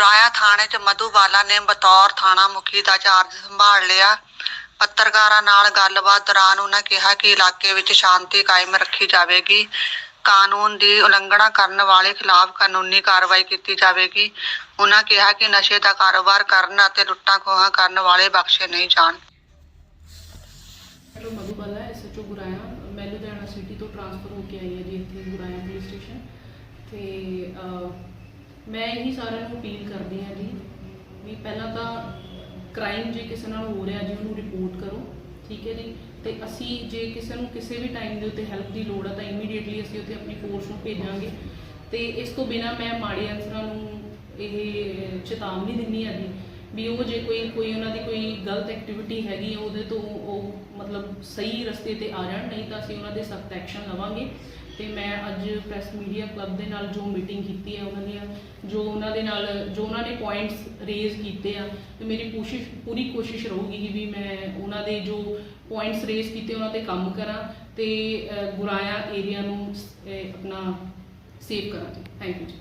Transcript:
ਬਰਾਇਆ ਥਾਣੇ 'ਚ ਮਧੂਬਾਲਾ ਨੇ ਬਤੌਰ ਥਾਣਾ ਮੁਖੀ ਦਾ ਚਾਰਜ ਸੰਭਾਲ ਲਿਆ। ਪੱਤਰਕਾਰਾਂ ਨਾਲ ਗੱਲਬਾਤ ਦੌਰਾਨ ਉਹਨਾਂ ਕਿਹਾ ਕਿ ਇਲਾਕੇ ਵਿੱਚ ਸ਼ਾਂਤੀ ਕਾਇਮ ਰੱਖੀ ਜਾਵੇਗੀ। ਕਾਨੂੰਨ ਦੀ ਉਲੰਘਣਾ ਕਰਨ ਵਾਲੇ ਖਿਲਾਫ ਕਾਨੂੰਨੀ ਕਾਰਵਾਈ ਕੀਤੀ ਜਾਵੇਗੀ। ਉਹਨਾਂ ਕਿਹਾ ਕਿ ਨਸ਼ੇ ਦਾ ਕਾਰੋਬਾਰ ਕਰਨ ਅਤੇ ਲੁੱਟਾਂ ਖੋਹਾਂ ਕਰਨ ਵਾਲੇ ਬਖਸ਼ੇ ਨਹੀਂ ਜਾਣ। ਹੈਲੋ, ਮਧੂਬਾਲਾ ਐਸਐਚਓ ਗੁਰਾਇਆ ਮੈਂ ਲੁਧਿਆਣਾ ਸਿਟੀ ਤੋਂ ਟ੍ਰਾਂਸਫਰ ਹੋ ਕੇ ਆਈ ਹਾਂ ਜੀ ਇੱਥੇ ਗੁਰਾਇਆ ਪੁਲਿਸ ਸਟੇਸ਼ਨ ਤੇ ਮੈਂ ਇਹੀ ਸਾਰਿਆਂ ਨੂੰ ਅਪੀਲ ਕਰਦੀ ਹਾਂ ਜੀ ਵੀ ਪਹਿਲਾਂ ਤਾਂ ਕ੍ਰਾਈਮ ਜੇ ਕਿਸੇ ਨਾਲ ਹੋ ਰਿਹਾ ਜੀ, ਉਹਨੂੰ ਰਿਪੋਰਟ ਕਰੋ, ਠੀਕ ਹੈ ਜੀ? ਤੇ ਅਸੀਂ ਜੇ ਕਿਸੇ ਨੂੰ ਕਿਸੇ ਵੀ ਟਾਈਮ ਦੇ ਉੱਤੇ ਹੈਲਪ ਦੀ ਲੋੜ ਆ, ਤਾਂ ਇਮੀਡੀਏਟਲੀ ਅਸੀਂ ਉੱਥੇ ਆਪਣੀ ਫੋਰਸ ਨੂੰ ਭੇਜਾਂਗੇ। ਤੇ ਇਸ ਤੋਂ ਬਿਨਾ ਮੈਂ ਮਾੜੇ ਅਨਸਰਾਂ ਨੂੰ ਇਹ ਚੇਤਾਵਨੀ ਦਿੰਨੀ ਆ ਜੀ ਵੀ ਉਹ ਜੇ ਕੋਈ ਕੋਈ ਉਹਨਾਂ ਦੀ ਕੋਈ ਗਲਤ ਐਕਟੀਵਿਟੀ ਹੈਗੀ ਉਹਦੇ ਤੋਂ ਉਹ ਮਤਲਬ ਸਹੀ ਰਸਤੇ ਤੇ ਆ ਜਾਣ, ਨਹੀਂ ਤਾਂ ਅਸੀਂ ਉਹਨਾਂ ਦੇ ਸਖਤ ਐਕਸ਼ਨ ਲਵਾਂਗੇ। ਤੇ ਮੈਂ ਅੱਜ ਪ੍ਰੈਸ ਮੀਡੀਆ ਕਲੱਬ ਦੇ ਨਾਲ ਜੋ ਮੀਟਿੰਗ ਕੀਤੀ ਹੈ, ਉਹਨਾਂ ਦੀਆਂ, ਜੋ ਉਹਨਾਂ ਦੇ ਨਾਲ, ਜੋ ਉਹਨਾਂ ਨੇ ਪੁਆਇੰਟਸ ਰੇਜ਼ ਕੀਤੇ ਆ, ਤੇ ਮੇਰੀ ਕੋਸ਼ਿਸ਼, ਪੂਰੀ ਕੋਸ਼ਿਸ਼ ਰਹੂਗੀ ਕਿ ਵੀ ਮੈਂ ਉਹਨਾਂ ਦੇ ਜੋ ਪੁਆਇੰਟਸ ਰੇਜ਼ ਕੀਤੇ, ਉਹਨਾਂ ਤੇ ਕੰਮ ਕਰਾਂ ਤੇ ਗੁਰਾਇਆ ਏਰੀਆ ਨੂੰ ਆਪਣਾ ਸੇਵ ਕਰਾਂ। ਥੈਂਕ ਯੂ ਜੀ।